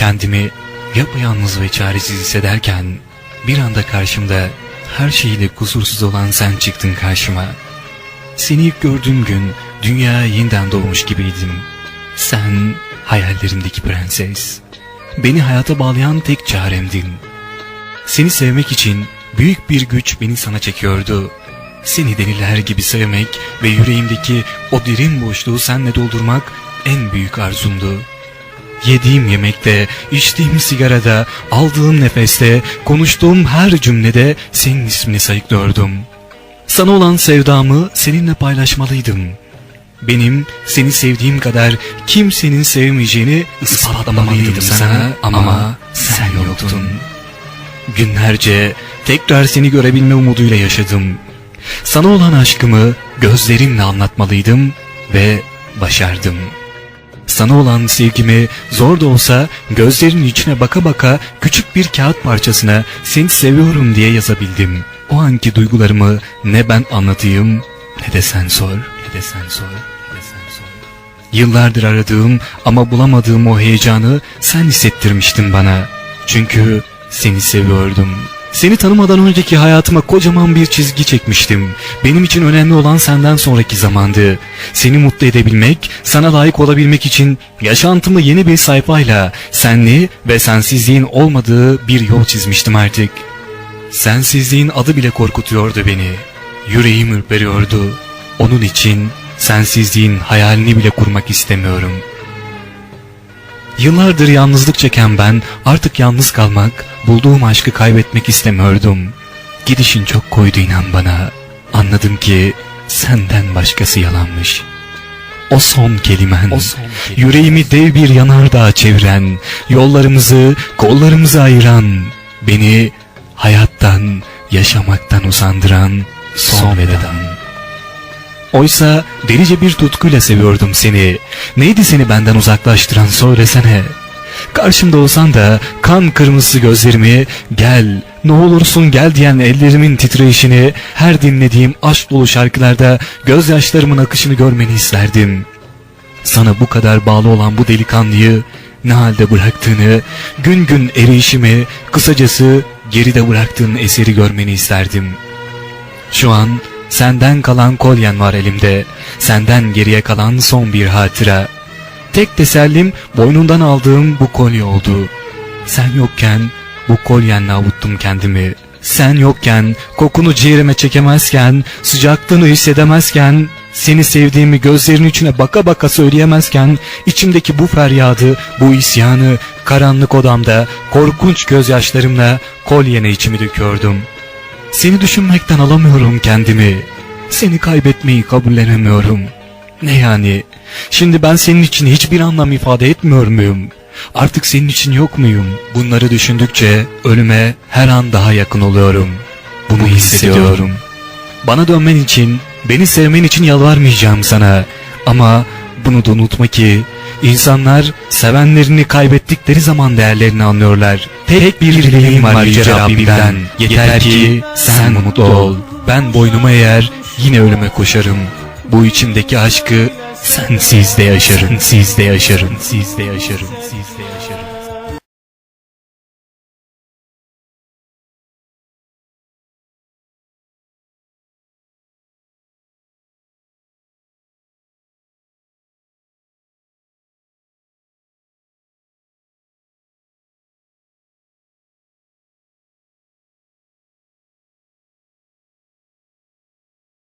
Kendimi yapayalnız ve çaresiz hissederken bir anda karşımda her şeyiyle kusursuz olan sen çıktın karşıma. Seni ilk gördüğüm gün dünyaya yeniden doğmuş gibiydim. Sen hayallerimdeki prenses. Beni hayata bağlayan tek çaremdin. Seni sevmek için büyük bir güç beni sana çekiyordu. Seni deliler gibi sevmek ve yüreğimdeki o derin boşluğu senle doldurmak en büyük arzumdu. Yediğim yemekte, içtiğim sigarada, aldığım nefeste, konuştuğum her cümlede senin ismini sayıklıyordum. Sana olan sevdamı seninle paylaşmalıydım. Benim seni sevdiğim kadar kimsenin sevmeyeceğini ispatlamalıydım sana ama sen yoktun. Günlerce tekrar seni görebilme umuduyla yaşadım. Sana olan aşkımı gözlerimle anlatmalıydım ve başardım. Sana olan sevgimi zor da olsa gözlerinin içine baka baka küçük bir kağıt parçasına seni seviyorum diye yazabildim. O anki duygularımı ne ben anlatayım ne de sen sor, ne de sen sor, ne de sen sor. Yıllardır aradığım ama bulamadığım o heyecanı sen hissettirmiştin bana. Çünkü seni seviyordum. Seni tanımadan önceki hayatıma kocaman bir çizgi çekmiştim. Benim için önemli olan senden sonraki zamandı. Seni mutlu edebilmek, sana layık olabilmek için yaşantımı yeni bir sayfayla, senli ve sensizliğin olmadığı bir yol çizmiştim artık. Sensizliğin adı bile korkutuyordu beni. Yüreğim ürperiyordu. Onun için sensizliğin hayalini bile kurmak istemiyorum. Yıllardır yalnızlık çeken ben artık yalnız kalmak, bulduğum aşkı kaybetmek istemiyordum. Gidişin çok koydu inan bana. Anladım ki senden başkası yalanmış. O son kelimen, yüreğimi dev bir yanardağ çeviren, yollarımızı, kollarımızı ayıran, beni hayattan, yaşamaktan usandıran son vedadan. Oysa delice bir tutkuyla seviyordum seni. Neydi seni benden uzaklaştıran söylesene. Karşımda olsan da kan kırmızı gözlerimi gel ne olursun gel diyen ellerimin titreyişini her dinlediğim aşk dolu şarkılarda gözyaşlarımın akışını görmeni isterdim. Sana bu kadar bağlı olan bu delikanlıyı ne halde bıraktığını, gün gün erişimi, kısacası geride bıraktığın eseri görmeni isterdim. Şu an senden kalan kolyen var elimde. Senden geriye kalan son bir hatıra. Tek tesellim boynundan aldığım bu kolye oldu. Sen yokken bu kolyenle avuttum kendimi. Sen yokken, kokunu ciğerime çekemezken, sıcaklığını hissedemezken, seni sevdiğimi gözlerinin içine baka baka söyleyemezken, içimdeki bu feryadı, bu isyanı, karanlık odamda, korkunç gözyaşlarımla kolyene içimi döküyordum. Seni düşünmekten alamıyorum kendimi. Seni kaybetmeyi kabullenemiyorum. Ne yani? Şimdi ben senin için hiçbir anlam ifade etmiyor muyum? Artık senin için yok muyum? Bunları düşündükçe ölüme her an daha yakın oluyorum. Bunu hissediyorum. Bana dönmen için, beni sevmen için yalvarmayacağım sana. Ama bunu da unutma ki insanlar sevenlerini kaybettikleri zaman değerlerini anlıyorlar. Tek bir dileğim var Yüce Rabbimden. Yeter ki sen mutlu ol. Ben boynuma eğer yine ölüme koşarım. Bu içimdeki aşkı sensiz de yaşarım. Sensiz de yaşarım. Sensiz de yaşarım. Sensiz de yaşarım.